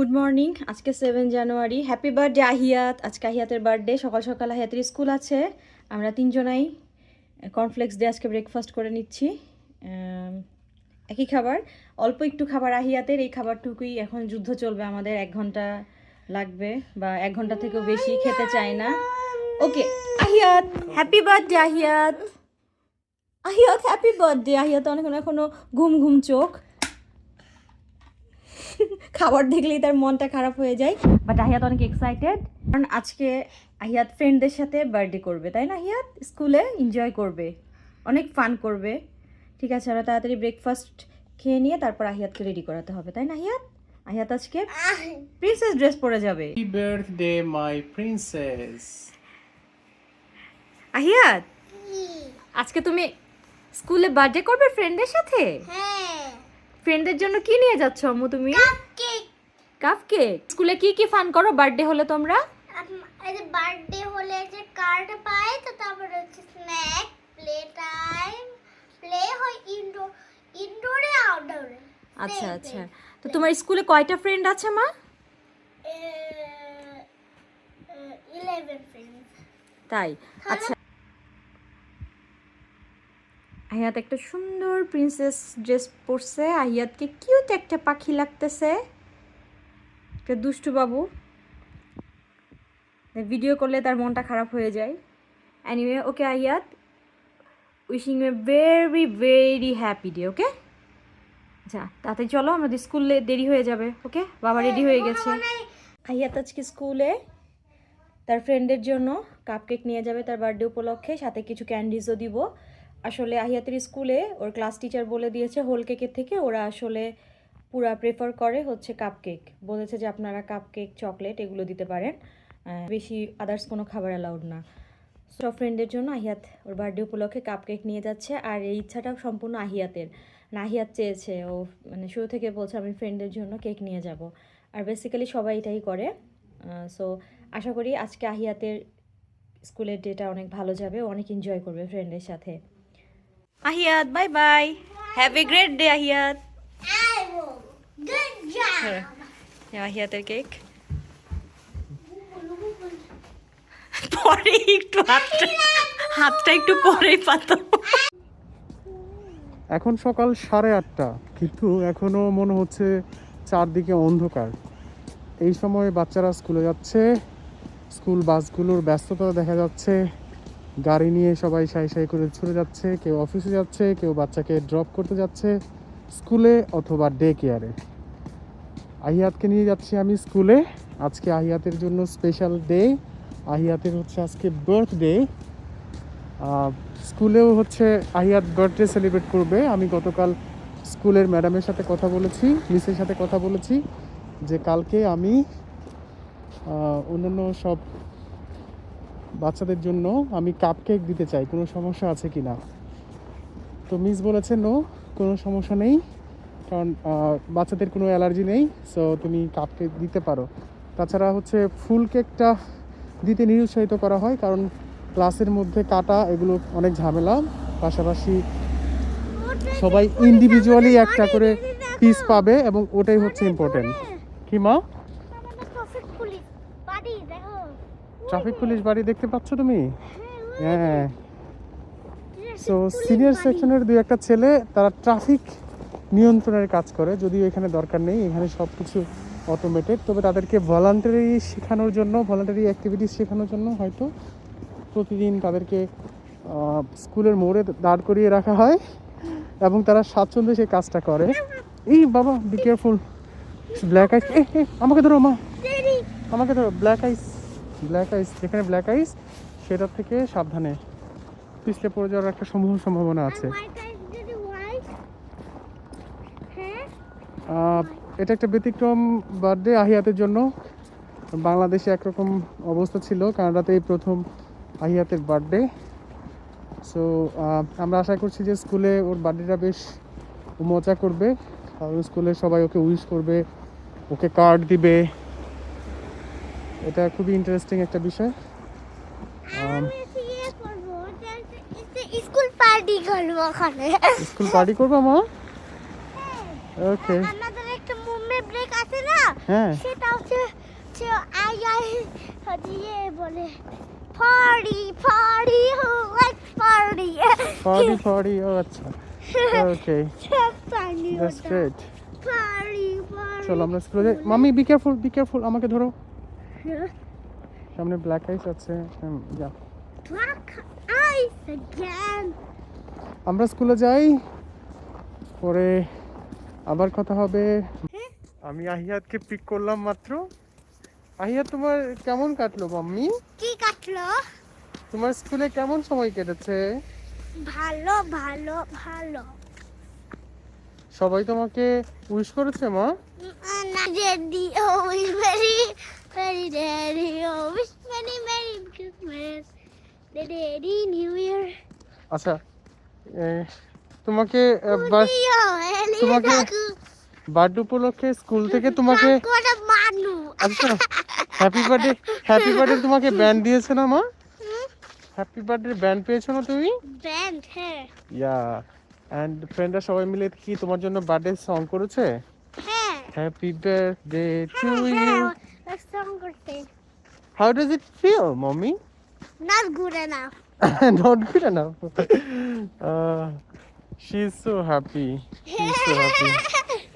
Good morning আজকে seven January happy birthday Ahiyat আজকে আহিয়াতের বার্থডে সকাল সকাল আহিয়াতের স্কুল আছে। আমরা তিনজনাই কর্নফ্লেক্স দিয়ে আজকে ব্রেকফাস্ট করে নিচ্ছি। একই খাবার। অল্প একটু খাবার আহিয়াতের এই খাবারটুকুই এখন যুদ্ধ চলবে আমাদের। এক ঘণ্টা লাগবে বা এক ঘণ্টা থেকেও বেশি খেতে চায় না। Okay Ahiyat happy birthday Ahiyat Ahiyat happy birthday Ahiyat অনেক এখনও ঘুম ঘুম চোখ। খাবার দেখলেই তার মনটা খারাপ হয়ে যায়। বাট আহিয়াত অনেক এক্সাইটেড কারণ আজকে আহিয়াত ফ্রেন্ডদের সাথে বার্থডে করবে তাই না আহিয়াত? স্কুলে এনজয় করবে অনেক ফান করবে। ঠিক আছে আমরা তাড়াতাড়ি ব্রেকফাস্ট খেয়ে নিয়ে তারপর আহিয়াতকে রেডি করাতে হবে তাই না আহিয়াত? আহিয়াত আজকে প্রিন্সেস ড্রেস পরে যাবে। Happy birthday, my princess Ahiyat আজকে তুমি স্কুলে বার্থডে করবে ফ্রেন্ডের সাথে? হ্যাঁ। ফ্রেন্ডদের জন্য কি নিয়ে যাচ্ছ আম্মু তুমি? কেক কাপ কেক স্কুলে কি কি ফান করো? বার্থডে হলে তোমরা? এই যে বার্থডে হলে যে কার্ড পায় তো তারপরে হচ্ছে স্ন্যাক প্লে টাইম প্লে হয় ইনডোর ইনডোরে আউটডোরে আচ্ছা আচ্ছা। তো তোমার স্কুলে কয়টা ফ্রেন্ড আছে মা? তাই। আচ্ছা। আহিয়াত একটা সুন্দর প্রিন্সেস ড্রেস পরছে। আহিয়াতকে কিউট একটা পাখি লাগতেছে। একটা দুষ্টু বাবু। ভিডিও করলে তার মনটা খারাপ হয়ে যায়। Anyway okay Ahiyat wishing a very very happy day okay আচ্ছা তাতে চলো আমাদের স্কুলে দেরি হয়ে যাবে ওকে বাবা রেডি হয়ে গেছে। আহিয়াত আজকে স্কুলে তার ফ্রেন্ডের জন্য কাপকেক নিয়ে যাবে তার বার্থডে উপলক্ষে সাথে কিছু ক্যান্ডিজও দিব। আসলে আহিয়াতের স্কুলে ওর ক্লাস টিচার বলে দিয়েছে হোল কেকের থেকে, ওরা আসলে পুরা প্রেফার করে হচ্ছে কাপ কেক বলেছে যে আপনারা কাপকেক চকলেট এগুলো দিতে পারেন। বেশি আদার্স কোনো খাবার অ্যালাউড না। সব ফ্রেন্ডের জন্য আহিয়াত ওর বার্থডে উপলক্ষে কাপ কেক নিয়ে যাচ্ছে আর এই ইচ্ছাটা সম্পূর্ণ আহিয়াতের। না আহিয়াত চেয়েছে, ও মানে শুরু থেকে বলছে, আমি ফ্রেন্ডের জন্য কেক নিয়ে যাব। আর বেসিক্যালি সবাই এটাই করে। সো আশা করি আজকে আহিয়াতের স্কুলের ডেটা অনেক ভালো যাবে। অনেক এনজয় করবে ফ্রেন্ডের সাথে। Ahiyat bye bye have a great day Ahiyat হ্যাঁ আহিয়াতের কেক পরে একটু হাতটা হাতটা একটু পরেই পাতো। এখন সকাল সাড়ে আটটা কিন্তু এখনও মনে হচ্ছে চারদিকে অন্ধকার। এই সময় বাচ্চারা স্কুলে যাচ্ছে স্কুল বাসগুলোর ব্যস্ততা দেখা যাচ্ছে। গাড়ি নিয়ে সবাই সাই সাই করে ছুটে যাচ্ছে, কেউ অফিসে যাচ্ছে, কেউ বাচ্চাকে ড্রপ করতে যাচ্ছে, স্কুলে অথবা ডে কেয়ারে আহিয়াতকে নিয়ে যাচ্ছি আমি স্কুলে। আজকে আহিয়াতের জন্য স্পেশাল ডে আহিয়াতের হচ্ছে আজকে বার্থডে স্কুলেও হচ্ছে আহিয়াত বার্থডে সেলিব্রেট করবে। আমি গতকাল স্কুলের ম্যাডামের সাথে কথা বলেছি মিসের সাথে কথা বলেছি যে কালকে আমি অন্যান্য সব বাচ্চাদের জন্য আমি কাপ কেক দিতে চাই, কোনো সমস্যা আছে কি না তো মিস বলেছে নো কোনো সমস্যা নেই, কারণ বাচ্চাদের কোনো অ্যালার্জি নেই সো তুমি কাপ কেক দিতে পারো। তাছাড়া হচ্ছে ফুল কেকটা দিতে নিরুৎসাহিত করা হয়, কারণ ক্লাসের মধ্যে কাটা, এগুলো অনেক ঝামেলা। পাশাপাশি সবাই ইন্ডিভিজুয়ালি একটা করে পিস পাবে এবং ওটাই হচ্ছে ইম্পর্টেন্ট কি মা ট্রাফিক পুলিশ বাড়ি দেখো ট্রাফিক পুলিশ বাড়ি দেখতে পাচ্ছ তুমি? হ্যাঁ সো সিনিয়র সেকশনের দুই একটা ছেলে তারা ট্রাফিক নিয়ন্ত্রণের কাজ করে যদিও এখানে দরকার নেই এখানে সব কিছু অটোমেটেড তবে তাদেরকে ভলান্টারি শেখানোর জন্য ভলান্টারি অ্যাক্টিভিটিস শেখানোর জন্য হয়তো প্রতিদিন তাদেরকে স্কুলের মোড়ে দাঁড় করিয়ে রাখা হয় এবং তারা স্বাচ্ছন্দ্যে সেই কাজটা করে। এই বাবা বি কেয়ারফুল ব্ল্যাক আইস আমাকে ধরো মা। আমাকে ধরো ব্ল্যাক আইস ব্ল্যাক আইস যেখানে ব্ল্যাক আইস সেটার থেকে সাবধানে পিছলে পড়ে যাওয়ার একটা সমূহ সম্ভাবনা আছে। হ্যাঁ? এটা একটা ব্যতিক্রম বার্থডে আহিয়াতের জন্য। বাংলাদেশে একরকম অবস্থা ছিল কানাডাতে এই প্রথম আহিয়াতের বার্থডে। সো আমরা আশা করছি যে স্কুলে ওর বার্থডেটা বেশ মজা করবে। কারণ স্কুলে সবাই ওকে উইশ করবে ওকে কার্ড দিবে। এটা খুবই ইন্টারেস্টিং একটা বিষয়। ইয়ে স্কুল পার্টি করব ওখানে। স্কুল পার্টি করব মা? ওকে আমাদের একটা ব্রেক আছে না? হ্যাঁ। সেটা হচ্ছে যে আই আই দিয়ে বলে party party like party party party ও আচ্ছা। Okay that's great party party চলো আমরা স্কুলে যাই। Mummy be careful be careful আমাকে ধরো। সামনে ব্ল্যাক আইস আছে যা Black eyes again. আমরা স্কুলে যাই পরে আবার কথা হবে আমি আহিয়াতকে পিক করলাম মাত্র আহিয়াত তোমার কেমন কাটলো মাম্মি কি কাটলো তোমার স্কুলে কেমন সময় কেটেছে ভালো ভালো ভালো সবাই তোমাকে উইশ করেছে মা না daddy always very daddy always very very Christmas. The daddy new year. আচ্ছা তোমাকে তোমাকে বার্থডে উপলক্ষে স্কুল থেকে তোমাকে আচ্ছা হ্যাপি বার্থডে হ্যাপি বার্থডে তোমাকে ব্যান্ড দিয়েছে না মা? হ্যাপি বার্থডে ব্যান্ড পেয়েছ না তুমি? ব্যান্ড হ্যাঁ। ইয়া অ্যান্ড ফ্রেন্ডরা সবাই মিলে কি তোমার জন্য বার্থডে সং করেছে? হ্যাঁ। Happy birthday to you everything. How does it feel, mommy? Not good enough. Not good enough. uh, she's so happy. She's so happy.